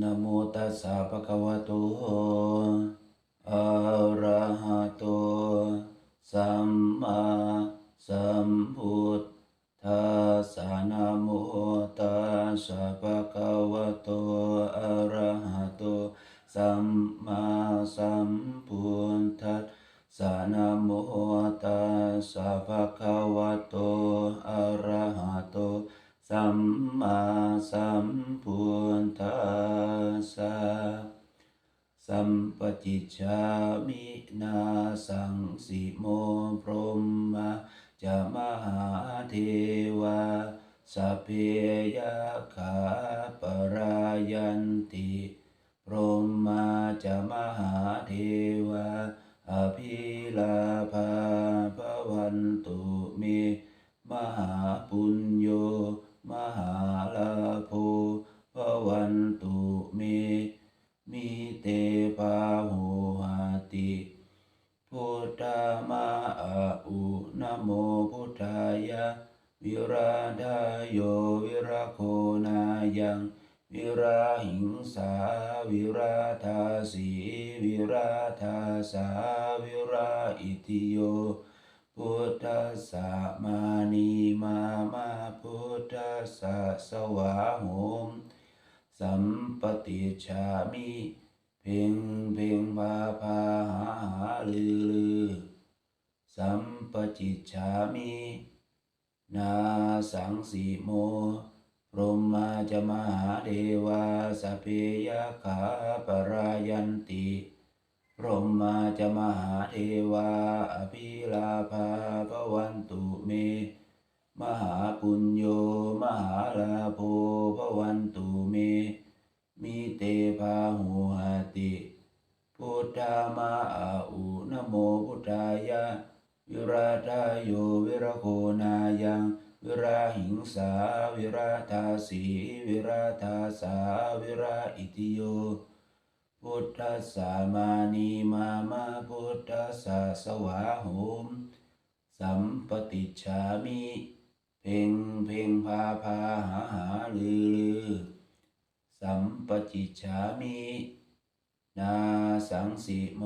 นะโมตัสสะภะคะวะโต อะระหะโต สัมมาสัมพุทธัสสะนะโมตัสสะภะคะวะโต อะระหะโต สัมมาสัมพุทธัสสะนะโมตัสสะภะคะวะโต อะระหะโต สัมมาสัมพุทธัสสะสัมปจิจามินาสังสิโมพรหมจะมหาเทวาสัพเพยะขาปรายันติพรหมาจะมหาเทวาอภิลาภาภวันตุเมมหาปุญโย มหาลาโภภวันตุเม มิเตภาหุหาติพุทธามาอุนโมพุทธายะ วิราธายโยวิราโคนายัง วิราหิงสาวิราธาสีวิราธาสาวิราอิติโย พุทธัสสะมานีมามาพุทธัสสะสวาโหมสัมปติชามิเพ่งเพ่งพาพาหาหาลือลือสัมปจิจฉามินาสังสีโมพรหมาจะมหาเทวาสเพยะขาปรายันติ พรหมาจะมหาเทวาอภิลาภาภวันตุเม มหาปุญโย มหาลาโภภวันตุเมมิเตภาหุหาติพุทธามาอาอุนโมพุทธายะ วิราธาโยวิรโคนายังวิราหิงสาวิราธาสีวิราธาสาวิราอิติโย พุทธัสสะมานีมามาพุทธัสสะสวาโหม สัมปติชามิ เพ่งเพ่งพาพาหาหาลือลือสัมปจิจฉามิ นาสังสิโม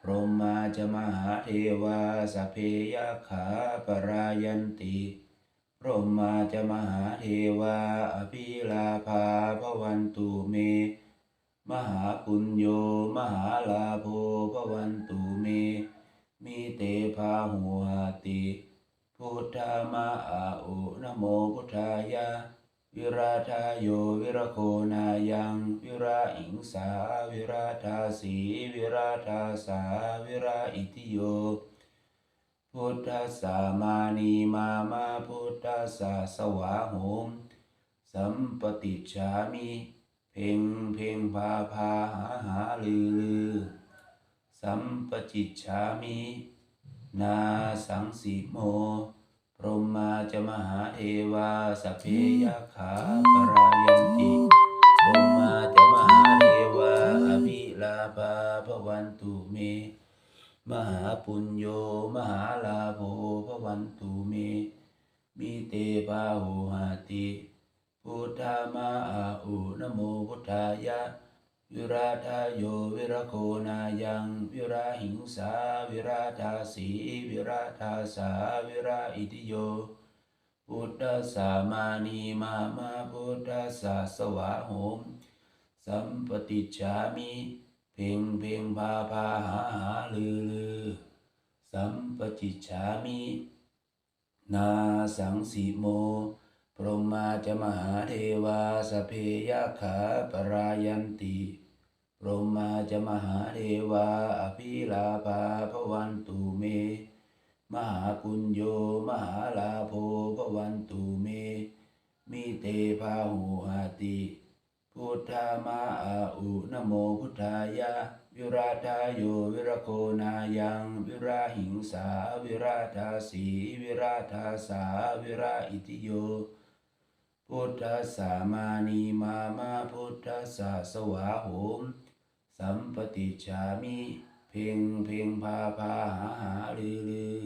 พรหมาจะมหาเทวาสเพยะขาปรายันติ พรหมาจะมหาเทวาอภิลาภาภวันตุเม มหาปุญโย มหาลาโภภวันตุเมมิเตภาหุหาติ พุทธามาอาอุนโมพุทธายะวิราธาโย วิราโคนายัง วิราอิงสา วิราธาสี วิราธาสา วิราอิติโย พุทธัสสะมานีมามาพุทธัสสะสวาโหมสัมปติชามิ พ่งเพ่งพาพาหาหาลือลือ สัมปจิจฉามิ นาสังสิโม พรหมาจะมหาเทวาสเพยะขาปรายันติ พรหมาจะมหาเทวาอภิลาภาภวันตุเม มหาปุญโยมหาลาโภภวันตุเม มิเตภาโหหติ พุทธามาอาอุนโมพุทธายะ วิราธาโยวิราโคนายัง วิราหิงสา วิราธาสี วิราธาสา วิราอิติโย พุทธสสะมานีมามาพุทธสสะสวาโหม สัมปติจามิเพ่งเพ่งพาพาหาหาลือลือ สัมปจิจามิ นาสังสีโม พรหมาจะมหาเทวาสเพยะขาปรายันติพรหมาจะมหาเทวาอภิลาภาภวันตุเม มหาปุญโยมหาลาโภภวันตุเมมิเตภาหุหาติพุทธามาอาอุนโมพุทธายะวิราธาโยวิรโคนายังวิราหิงสาวิราธาสีวิราธาสาวิราอิติโย พุทธัสสะมานีมามาพุทธัสสะสวาโหม สัมปติชามิ เพ่งเพ่งพาพาหาหาลือลือ